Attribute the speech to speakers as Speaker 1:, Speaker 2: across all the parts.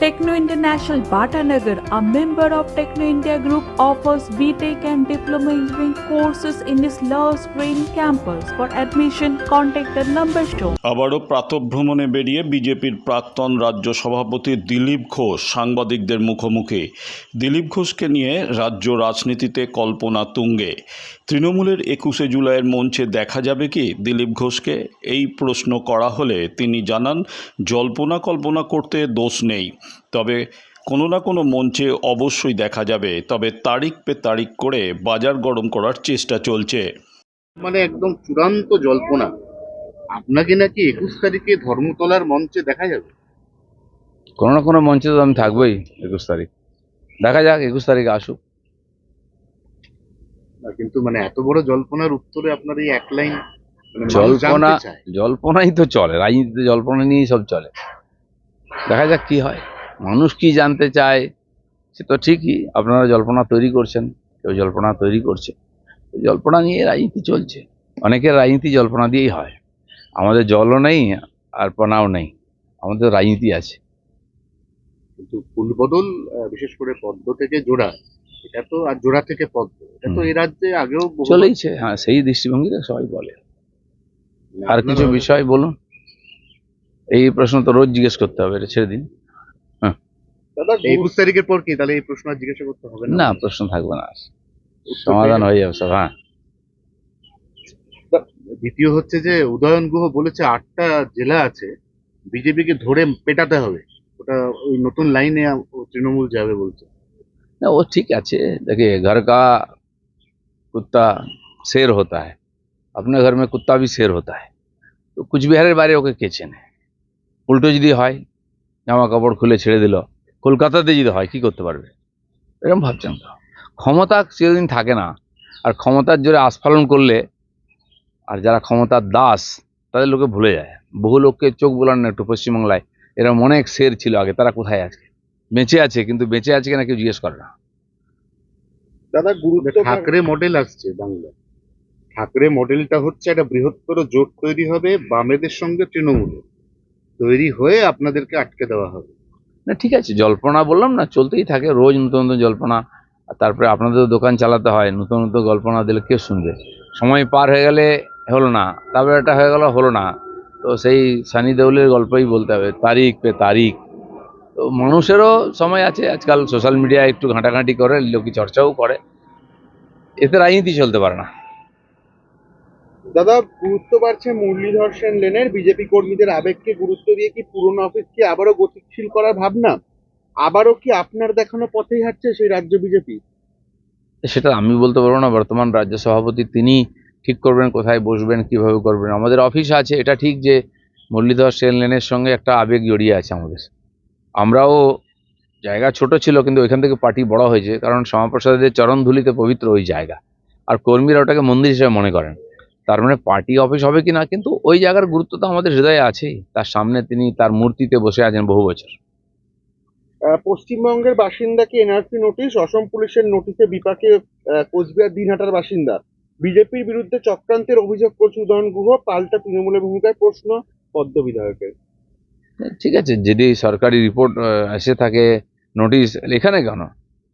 Speaker 1: Techno International Bhatanagar, a member of Techno India Group, offers BTEC and Diploma Engineering courses in its Love Green campus. For admission, contact the number shown.
Speaker 2: আবারও প্রাতভ্রমণে বেরিয়ে বিজেপির প্রাক্তন রাজ্য সভাপতি দিলীপ ঘোষ সাংবাদিকদের মুখোমুখি দিলীপ ঘোষকে নিয়ে রাজ্য রাজনীতিতে কল্পনা তুঙ্গে তৃণমূলের একুশে জুলাইয়ের মঞ্চে দেখা যাবে কি দিলীপ ঘোষকে এই প্রশ্ন করা হলে তিনি জানান জল্পনা কল্পনা করতে দোষ নেই তবে কোনো না কোনো মঞ্চে অবশ্যই দেখা যাবে তবে তারিখ পে তারিখ করে বাজার গরম করার চেষ্টা চলছে।
Speaker 3: মানে একদম চূড়ান্ত জল্পনা। আপনাকে নাকি একুশ তারিখে ধর্মতলার মঞ্চে দেখা যাবে?
Speaker 4: কোনো না কোনো মঞ্চে তো আমি থাকবোই একুশ তারিখ। দেখা যাক একুশ তারিখে আসুক।
Speaker 3: না, কিন্তু মানে এত বড় জল্পনার উত্তরে আপনার এই এক লাইন মানে মানুষ
Speaker 4: জল্পনা
Speaker 3: জানতে চায়।
Speaker 4: জল্পনাই তো চলে রাজনীতিতে জল্পনা নিয়েই সব চলে। দেখা যাক কি হয়। মানুষ কি জানতে চায় সে তো ঠিকই আপনারা জল্পনা তৈরি করছেন কেউ জল্পনা তৈরি করছে। জল্পনা নিয়ে রাজনীতি চলছে। অনেকের রাজনীতি জল্পনা দিয়েই হয়। আমাদের জলও নেই আর পনাও নেই আমাদের রাজনীতি আছে।
Speaker 3: কিন্তু ফুলবদল বিশেষ করে পদ্ম থেকে জোড়া এটা তো আর জোড়া থেকে পদ্ম এটা তো। এই রাজ্যে আগেও
Speaker 4: চলেইছে হ্যাঁ সেই দৃষ্টিভঙ্গিতে সবাই বলে। আর কিছু বিষয় বলুন? এই প্রশ্ন তো রোজ জিজ্ঞেস করতে হবে এটা ছেড়ে দিন।
Speaker 3: এই একুশ তারিখের পর কি? তাহলে এই প্রশ্ন আর জিজ্ঞাসা করতে হবে না?
Speaker 4: প্রশ্ন থাকবে না সমাধান হয়ে যাবে সব হ্যাঁ।
Speaker 3: দ্বিতীয় হচ্ছে যে উদয়ন গুহ বলেছে আটটা জেলা আছে বিজেপিকে ধরে পেটাতে হবে। ওটা ওই নতুন লাইনে তৃণমূল যাবে বলছে।
Speaker 4: না ও ঠিক আছে। দেখে ঘর কা কুত্তা শের হতা হ্যাঁ আপনার ঘর মে কুত্তা ভি শের হতা হ্যাঁ তো কুচবিহারের বাইরে ওকে কে চেনে? উল্টো যদি হয় জামা কাপড় খুলে ছেড়ে দিল। কলকাতাতে যদি হয় কি করতে পারবে? এরকম ভাবছেন তো। ক্ষমতা চিরদিন থাকে না। আর ক্ষমতার জোরে আস্ফালন করলে আর যারা ক্ষমতার দাস তাদের লোকে ভুলে যায়। বহু লোককে চোখ বোলান না একটু পশ্চিমবাংলায়। এরকম অনেক শের ছিল আগে তারা কোথায় আছে? বেঁচে আছে কিন্তু বেঁচে আছে কিনা কেউ জিজ্ঞেস করে না।
Speaker 5: দাদা গুরুত্ব
Speaker 3: ঠাকরে মডেল আসছে বাংলা ঠাকরে মডেলটা হচ্ছে একটা বৃহত্তর জোট তৈরি হবে বামেদের সঙ্গে তৃণমূলের। তৈরি হয়ে আপনাদেরকে আটকে দেওয়া হবে।
Speaker 4: না, ঠিক আছে, জল্পনা বললাম না, চলতেই থাকে, রোজ নতুন নতুন জল্পনা। তারপরে আপনাদের দোকান চালাতে হয়, নতুন নতুন গল্পনা দিলে কেউ শুনবে? সময় পার হয়ে গেলে হলো না তারপরে এটা হয়ে গেল, হলো না। তো সেই সানি দেউলের গল্পই বলতে হবে, তারিখ পে তারিখ। তো মানুষেরও সময় আছে, আজকাল সোশ্যাল মিডিয়ায় একটু ঘাঁটাঘাঁটি করে লোকে চর্চাও করে। এতে রাজনীতি চলতে পারে না।
Speaker 5: দাদা, গুরুত্ব বাড়ছে মুরলীধর সেন লেনের। বিজেপি কর্মীদের আবেগকে গুরুত্ব দিয়ে কি পুরনো অফিসকে আবারও গতিশীল করার ভাবনা? আবারও কি আপনার দেখানো পথেই হাঁটছে সেই রাজ্য বিজেপি?
Speaker 4: সেটা আমি বলতে পারব না, বর্তমান রাজ্য সভাপতি তিনি ঠিক করবেন, কোথায় বসবেন, কীভাবে করবেন। আমাদের অফিস আছে, এটা ঠিক যে মুরলীধর সেন লেনের সঙ্গে একটা আবেগ জড়িয়ে আছে আমাদের। আমরাও জায়গা ছোট ছিল, কিন্তু ওইখান থেকে পার্টি বড় হয়েছে, কারণ শ্যামাপ্রসাদের চরণধুলিতে পবিত্র ওই জায়গা। আর কর্মীরা ওটাকে মন্দির হিসেবে মনে করেন। তার মানে পার্টি অফিস হবে কি না কিন্তু ওই জায়গার গুরুত্ব তো আমাদের হৃদয়ে আছেই। তার সামনে তিনি তার মূর্তিতে বসে আছেন বহু বছর।
Speaker 5: পশ্চিমবঙ্গের বাসিন্দাকে এনআরসি নোটিশ? অসম পুলিশের নোটিশে বিপাকে কোচবিহার দিনহাটার বাসিন্দা। বিজেপির বিরুদ্ধে চক্রান্তের অভিযোগ করছে উদয়ন গুহ। পাল্টা তৃণমূলের ভূমিকায় প্রশ্ন পদ্ম বিধায়কের।
Speaker 4: ঠিক আছে যদি সরকারি রিপোর্ট এসে থাকে নোটিশ এখানে কেন?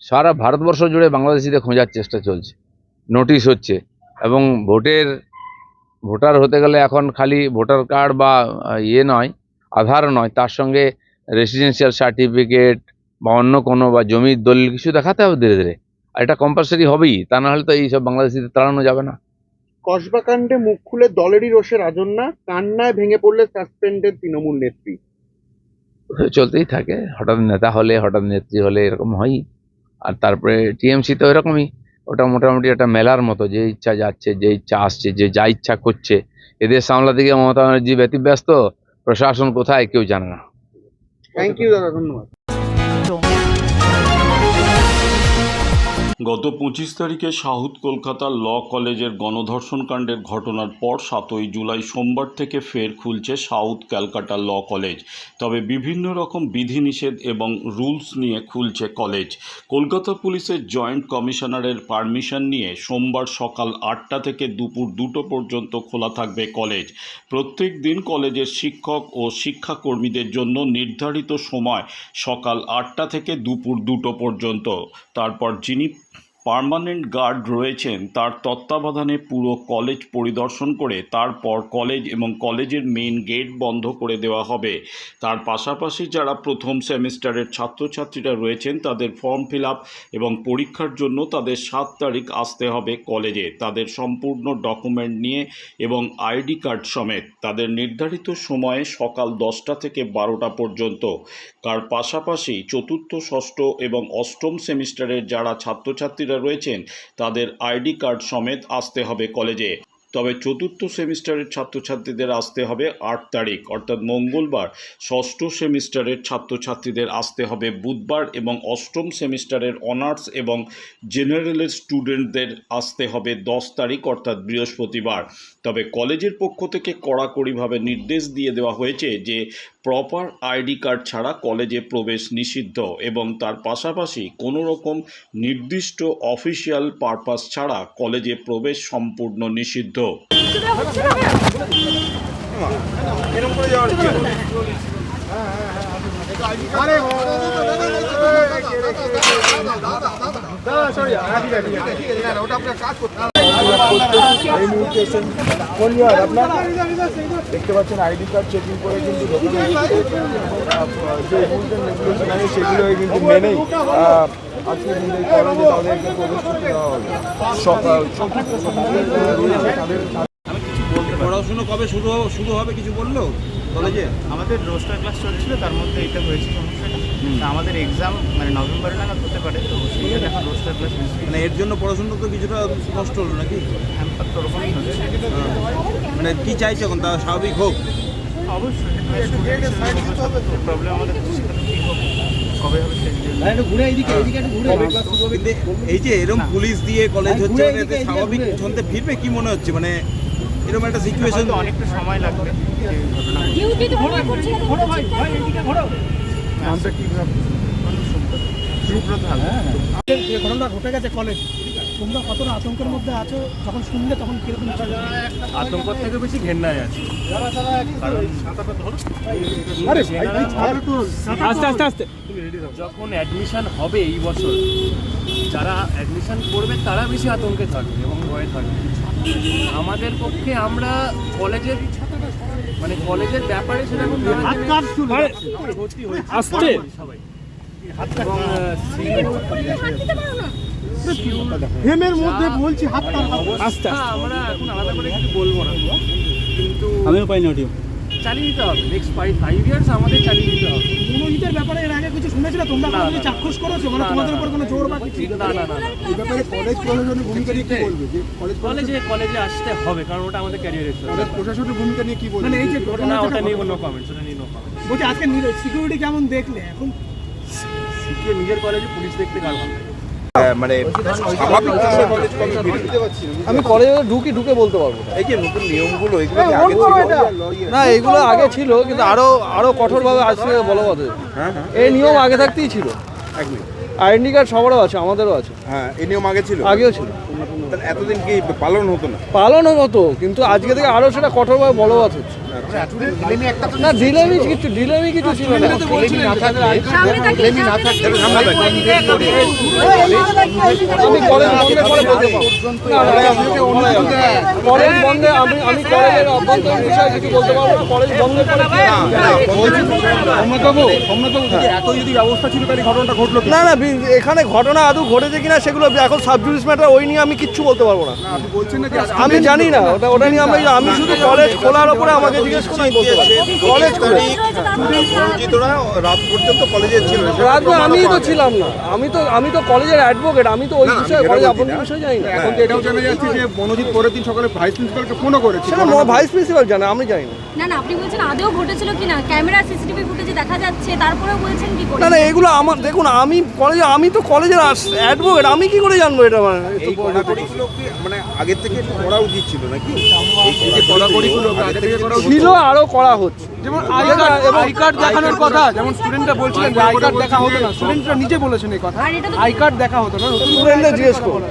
Speaker 4: সারা ভারতবর্ষ জুড়ে বাংলাদেশিদের খোঁজার চেষ্টা চলছে। নোটিশ হচ্ছে এবং ভোটের ভোটার হতে গেলে এখন খালি ভোটার কার্ড বা ইয়ে নয় আধার নয় তার সঙ্গে রেসিডেন্সিয়াল সার্টিফিকেট বা অন্য কোনো বা জমির দলিল কিছু দেখাতে হবে ধীরে ধীরে। আর এটা কম্পালসারি হবেই তা না হলে তো এই সব বাংলাদেশিদের তাড়ানো যাবে না।
Speaker 5: কসবাকাণ্ডে মুখ খুলে দলেরই রোষে রাজন্যা কান্নায় ভেঙে পড়লে সাসপেন্ডেড তৃণমূল নেত্রী।
Speaker 4: চলতেই থাকে হঠাৎ নেতা হলে হঠাৎ নেত্রী হলে এরকম হয়ই আর তারপরে টিএমসি তো এরকমই। ওটা মোটামুটি একটা মেলার মতো, যে ইচ্ছা যাচ্ছে, যে ইচ্ছা আসছে, যে যা ইচ্ছা করছে। এদের সামলাতে গিয়ে মমতা ব্যানার্জি ব্যতিব্যস্ত, প্রশাসন কোথায় কেউ জানে না।
Speaker 5: থ্যাংক ইউ দাদা, ধন্যবাদ।
Speaker 2: গত পঁচিশ তারিখে সাউথ কলকাতার ল কলেজের গণধর্ষণ কাণ্ডের ঘটনার পর সাতই জুলাই সোমবার থেকে ফের খুলছে সাউথ ক্যালকাটা ল কলেজ। তবে বিভিন্ন রকম বিধিনিষেধ এবং রুলস নিয়ে খুলছে কলেজ। কলকাতা পুলিশের জয়েন্ট কমিশনারের পারমিশন নিয়ে সোমবার সকাল আটটা থেকে দুপুর দুটো পর্যন্ত খোলা থাকবে কলেজ। প্রত্যেক দিন কলেজের শিক্ষক ও শিক্ষাকর্মীদের জন্য নির্ধারিত সময় সকাল আটটা থেকে দুপুর দুটো পর্যন্ত। তারপর যিনি পার্মানেন্ট গার্ড রয়েছেন, তার তত্ত্বাবধানে পুরো কলেজ পরিদর্শন করে তারপর কলেজ এবং কলেজের মেইন গেট বন্ধ করে দেওয়া হবে। তার পাশাপাশি যারা প্রথম সেমিস্টারের ছাত্রছাত্রীরা রয়েছেন, তাদের ফর্ম ফিল আপ এবং পরীক্ষার জন্য তাদের সাত তারিখ আসতে হবে কলেজে। তাদের সম্পূর্ণ ডকুমেন্ট নিয়ে এবং আইডি কার্ড সমেত। তাদের নির্ধারিত সময়ে সকাল দশটা থেকে বারোটা পর্যন্ত। তার পাশাপাশি চতুর্থ, ষষ্ঠ এবং অষ্টম সেমিস্টারের যারা ছাত্রছাত্রীরা রয়েছেন, তাদের আইডি কার্ড সমেত আসতে হবে কলেজে। তবে চতুর্থ সেমিস্টারের ছাত্রছাত্রীদের আসতে হবে আট তারিখ, অর্থাৎ মঙ্গলবার। ষষ্ঠ সেমিস্টারের ছাত্রছাত্রীদের আসতে হবে বুধবার এবং অষ্টম সেমিস্টারের অনার্স এবং জেনারেলের স্টুডেন্টদের আসতে হবে দশ তারিখ, অর্থাৎ বৃহস্পতিবার। তবে কলেজের পক্ষ থেকে কড়াকড়িভাবে নির্দেশ দিয়ে দেওয়া হয়েছে যে প্রপার আইডি কার্ড ছাড়া কলেজে প্রবেশ নিষিদ্ধ এবং তার পাশাপাশি কোনো রকম নির্দিষ্ট অফিসিয়াল পারপাস ছাড়া কলেজে প্রবেশ সম্পূর্ণ নিষিদ্ধ
Speaker 6: দেখতে পাচ্ছেন আইডি কার্ড চেকিং করে কিন্তু কিন্তু মেনেই
Speaker 7: পড়াশুনো কবে শুরু শুরু হবে কিছু বলল? কলেজে
Speaker 8: আমাদের রোস্টার ক্লাস চলছিল, তার মধ্যে এটা হয়েছে। সমস্যাটা তা আমাদের এক্সাম মানে নভেম্বরে নাগাদ হতে পারে তো সেই জন্য এখন রোস্টার ক্লাস
Speaker 7: মানে এর জন্য পড়াশোনা তো কিছুটা নষ্ট হলো নাকি?
Speaker 8: হ্যাম্পার তো ওরকমই হচ্ছে।
Speaker 7: মানে কি চাইছে এখন? তা স্বাভাবিক হোক।
Speaker 8: অবশ্যই। প্রবলেম আমাদের কবে হবে
Speaker 7: এই যে এরকম পুলিশ দিয়ে কলেজ হচ্ছে মানে স্বাভাবিক ছন্দে ফিরবে? কি মনে হচ্ছে? মানে এরকম একটা সিচুয়েশন
Speaker 8: অনেকটা সময় লাগবে। ঘটনা
Speaker 6: নামটা কি
Speaker 8: সুব্রত হালদার
Speaker 9: যে ঘটনা ঘটে গেছে কলেজ তোমরা কতটা আতঙ্কের মধ্যে আছো? যখন শুনলে তখন কীরকম ছিল?
Speaker 8: আতঙ্ক থেকে বেশি ঘেন্নায় আছে।
Speaker 6: আরে ভাই, ভাই, ছাড় তো।
Speaker 8: আস্তে আস্তে আস্তে। যখন অ্যাডমিশন হবে এই বছর যারা অ্যাডমিশন করবে তারা বেশি আতঙ্কে থাকবে এবং ভয়ে থাকবে। আমাদের পক্ষে আমরা কলেজের মানে কলেজের ব্যাপারে সেটা ভর্তি হয়েছে। আসতে সবাই।
Speaker 9: হেমের মধ্যে বলছি হাত
Speaker 8: আস্তে আমরা এখন আলাদা করে কিছু বলব না। কিন্তু আমিও পাইনি অডিও চালিয়ে দিতে হবে। নেক্সট ফাইভ ফাইভ ইয়ার্স আমাদের চালিয়ে দিতে হবে।
Speaker 9: পুরোহিতের ব্যাপারে এর আগে কিছু শুনেছিল? তোমরা কোনো চাক্ষুষ করেছ? মানে তোমাদের উপর কোনো জোর বা কিছু?
Speaker 8: না না না
Speaker 6: এই ব্যাপারে কলেজ প্রশাসনের ভূমিকা নিয়ে কি বলবে? যে কলেজ
Speaker 8: কলেজে কলেজে আসতে হবে কারণ ওটা আমাদের ক্যারিয়ারের
Speaker 6: কলেজ প্রশাসনের ভূমিকা নিয়ে কি বলবে?
Speaker 9: মানে এই যে ঘটনা
Speaker 8: ওটা নিয়ে কোনো কমেন্টস ওটা নিয়ে নো কমেন্টস
Speaker 9: বলছি আজকে সিকিউরিটি কেমন দেখলে? এখন
Speaker 8: শিখিয়ে নিজের কলেজে পুলিশ দেখতে কার ভালো লাগে?
Speaker 7: মানে
Speaker 10: আমি কলেজে ঢুকি ঢুকে বলতে পারব। না।
Speaker 7: এই যে নতুন নিয়মগুলো এগুলো আগে ছিল?
Speaker 10: না এগুলো আগে ছিল কিন্তু আরও আরও কঠোরভাবে আজকে বলা কথা
Speaker 7: হ্যাঁ হ্যাঁ।
Speaker 10: এই নিয়ম আগে থাকতেই ছিল।
Speaker 7: এক মিনিট।
Speaker 10: আইডেন্টি কার্ড সবারও আছে আমাদেরও আছে।
Speaker 7: হ্যাঁ এই নিয়ম আগে ছিল?
Speaker 10: আগেও ছিল।
Speaker 7: তাহলে এতদিন কি পালন হতো না?
Speaker 10: পালনও হতো কিন্তু আজকে থেকে আরও সেটা কঠোরভাবে বলবৎ হচ্ছে। না ডিলেমি কিছু ডিলেমি কিছু ছিল না। আমি কলেজ বন্ধের পরে বলতে পারব কলেজ বন্ধে আমি আমি কলেজের অভ্যন্তরীণ বিষয়ে কিছু বলতে পারব না কলেজ বন্ধের পরে
Speaker 6: এত যদি ব্যবস্থা ছিল তাহলে ঘটনাটা ঘটলো
Speaker 10: না না এখানে ঘটনা আদৌ ঘটেছে কিনা সেগুলো এখন সাবজুডিস ম্যাটার ওই নিয়ে আমি কিচ্ছু বলতে পারব না। আমি জানি না ওটা ওটা নিয়ে আমি আমি শুধু কলেজ খোলার ওপরে আমাকে জিজ্ঞেস করে বলতে কলেজ খুলে।
Speaker 7: রাত পর্যন্ত কলেজে ছিল
Speaker 10: রাজু আমি তো ছিলাম না। আমি তো আমি তো কলেজের অ্যাডভোকেট আমি তো ওই বিষয়ে কলেজ আপন বিষয়ে জানি না।
Speaker 6: এখন তো এটাও জানা যাচ্ছে যে মনোজিৎ পরের দিন সকালে ভাইস প্রিন্সিপালকে ফোনও করেছে।
Speaker 10: সেটা ভাইস প্রিন্সিপাল জানে আমি জানি না।
Speaker 11: না না আপনি বলছেন আদেও ঘটেছিল কি না ক্যামেরা সিসিটিভি ফুটেজে দেখা যাচ্ছে তারপরেও বলছেন কি করে?
Speaker 10: না না এগুলো আমার দেখুন আমি কলেজে আমি তো কলেজের অ্যাডভোকেট আমি কি করে জানব এটা মানে
Speaker 7: এই কড়াকড়িগুলো কি মানে আগের থেকে একটু করা উচিত ছিল নাকি? এই যে কড়াকড়িগুলো আগে থেকে করা উচিত
Speaker 10: ছিল আরও করা হচ্ছে।
Speaker 12: যেমন আই কার্ড দেখানোর কথা যেমন স্টুডেন্টরা বলছিলেন যে আই কার্ড দেখা হতো না স্টুডেন্টরা নিজে বলেছেন এই কথা।
Speaker 11: আর এটা তো
Speaker 12: আই কার্ড দেখা হতো না নতুন
Speaker 10: জিজ্ঞেস করুন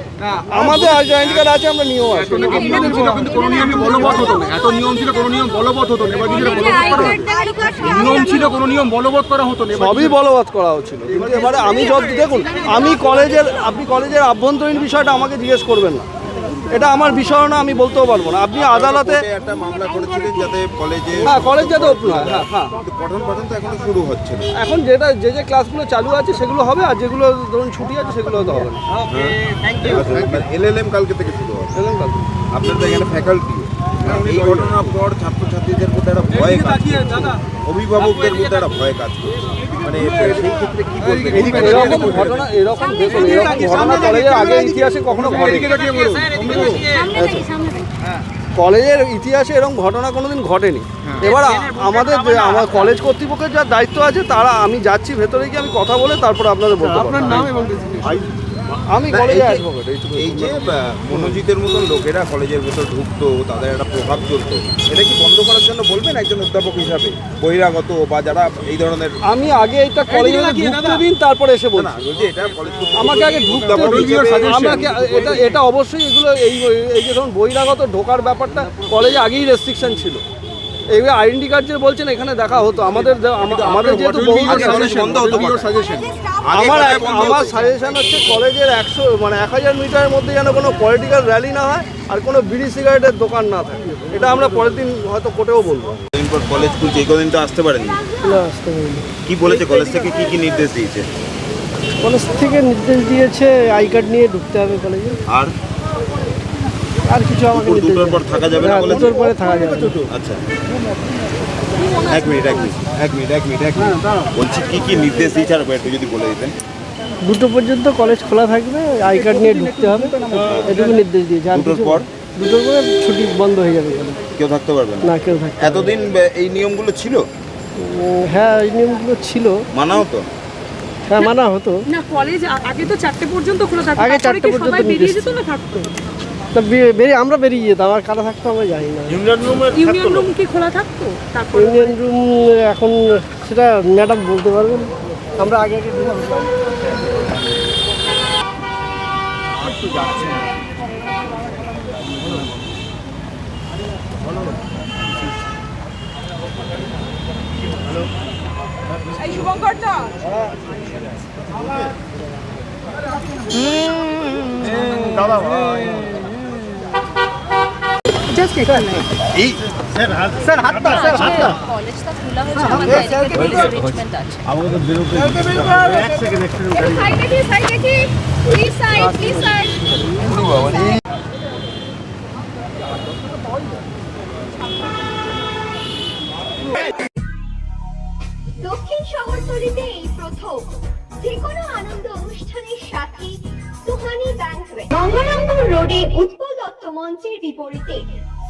Speaker 10: আমাদের আইডেন্টি কার্ড আছে আমরা আছি
Speaker 6: কোনো নিয়মই বলবৎ হতো না। এত নিয়ম ছিল কোনো নিয়ম বলবৎ হতো না। এবার যদি বলবৎ করা। নিয়ম ছিল কোনো নিয়ম বলবৎ করা হতো না।
Speaker 10: সবই বলবৎ করা হচ্ছিল। কিন্তু এবারে আমি যত দেখুন আমি কলেজের আপনি কলেজের আভ্যন্তরীণ বিষয়টা আমাকে জিজ্ঞেস করবেন না। এটা আমার বিষয় না আমি বলতেও পারব না। আপনি আদালতে
Speaker 7: একটা মামলা করেছিলেন যাতে কলেজে
Speaker 10: হ্যাঁ কলেজ যাতে ওপেন হয় হ্যাঁ হ্যাঁ।
Speaker 7: পঠন পাঠন তো এখনও শুরু হচ্ছে না।
Speaker 10: এখন যেটা যে যে ক্লাসগুলো চালু আছে সেগুলো হবে আর যেগুলো ধরুন ছুটি আছে সেগুলো হয়তো হবে না।
Speaker 7: এলএলএম কালকে থেকে শুরু হবে।
Speaker 10: বুঝলেন তো?
Speaker 7: আপনার তো এখানে ফ্যাকাল্টি এই ঘটনার পর ছাত্রছাত্রীদের মধ্যে একটা ভয় কাজ করছে। অভিভাবকদের মধ্যে একটা ভয় কাজ করছে। মানে সেই ক্ষেত্রে কি বলবেন?
Speaker 10: এরকম ঘটনা এরকম দেখুন এরকম ঘটনা কলেজের আগে ইতিহাসে কখনো কলেজের ইতিহাসে এরকম ঘটনা কোনোদিন ঘটেনি। এবার আমাদের যে আমার কলেজ কর্তৃপক্ষের যা দায়িত্ব আছে তারা আমি যাচ্ছি ভেতরে গিয়ে আমি কথা বলে তারপর আপনাদের বলতে পারব
Speaker 12: আপনার নাম এবং
Speaker 10: আমি কলেজে
Speaker 7: যে- এই যে মনোজিতের মতন লোকেরা কলেজের ভেতর ঢুকতো তাদের একটা প্রভাব চলতো। এটা কি বন্ধ করার জন্য বলবেন একজন অধ্যাপক হিসাবে? বহিরাগত বা যারা এই ধরনের
Speaker 10: আমি আগে এটা কলেজে ঢুকতে দিন তারপরে এসে
Speaker 7: না,
Speaker 10: বলছি
Speaker 7: না বলছি। এটা কলেজ
Speaker 10: আমাকে আগে ঢুকতে দিন। আমাকে এটা এটা অবশ্যই এগুলো এই এই যে ধরুন বহিরাগত ঢোকার ব্যাপারটা কলেজে আগেই রেস্ট্রিকশন ছিল। এইভাবে আইডেন্টি কার্ড যে বলছেন এখানে দেখা হতো। আমাদের আমাদের যেহেতু বহু
Speaker 7: আগে কলেজ বন্ধ হতো সাজেশন
Speaker 10: আমার আমার সাজেশন হচ্ছে কলেজের একশো মানে এক হাজার মিটারের মধ্যে যেন কোনো পলিটিক্যাল র্যালি না হয় আর কোনো বিড়ি সিগারেটের দোকান না থাকে। এটা আমরা পরের দিন হয়তো কোর্টেও বলব।
Speaker 7: কলেজ খুলছে এই কদিন তো আসতে পারেনি। কি বলেছে কলেজ থেকে? কি কি নির্দেশ দিয়েছে?
Speaker 12: কলেজ থেকে নির্দেশ দিয়েছে আই কার্ড নিয়ে ঢুকতে হবে কলেজে
Speaker 7: আর?
Speaker 12: আর কিছু আমাকে
Speaker 7: দুপুর দুটোর পর থাকা যাবে না
Speaker 12: হ্যাঁ,
Speaker 7: কলেজে
Speaker 12: দুটোর পরে থাকা যাবে। না।
Speaker 7: আচ্ছা। এক মিনিট এক মিনিট এক মিনিট এক মিনিট এক মিনিট। বলছি কি কি নির্দেশ দিয়েছে? আর একটু যদি বলে দিতেন।
Speaker 12: দুটো পর্যন্ত কলেজ খোলা থাকবে আই কার্ড নিয়ে ঢুকতে হবে। এটুকু নির্দেশ দিয়েছে। আর
Speaker 7: দুটোর পর?
Speaker 12: দুটোর পরে ছুটি বন্ধ হয়ে যাবে
Speaker 7: কেউ থাকতে পারবে না?
Speaker 12: না কেউ থাকবে
Speaker 7: এতদিন এই নিয়মগুলো ছিল?
Speaker 12: হ্যাঁ এই নিয়মগুলো ছিল।
Speaker 7: মানা হতো
Speaker 12: হ্যাঁ মানা হতো।
Speaker 13: না কলেজ আগে তো চারটে পর্যন্ত খোলা থাকতো।
Speaker 12: আগে চারটে পর্যন্ত
Speaker 13: বেরিয়ে যেত না থাকতো?
Speaker 12: তা বেরিয়ে আমরা বেরিয়ে যেতাম আর কারা থাকতো আমরা জানি না।
Speaker 13: ইউনিয়ন রুম কি খোলা থাকতো? তারপরে?
Speaker 12: ইউনিয়ন রুম এখন সেটা ম্যাডাম বলতে পারবেন। আমরা আগে আগে দিলাম
Speaker 11: সাইড দেখি সাইড দেখি প্লিজ সাইড প্লিজ সাইড
Speaker 14: দক্ষিণ শহরতলিতে এই প্রথম। যে কোনো আনন্দ অনুষ্ঠানের সাথে সুহানি ব্যাংকুয়েট গঙ্গারামপুর রোডে উৎপল দত্ত মঞ্চের বিপরীতে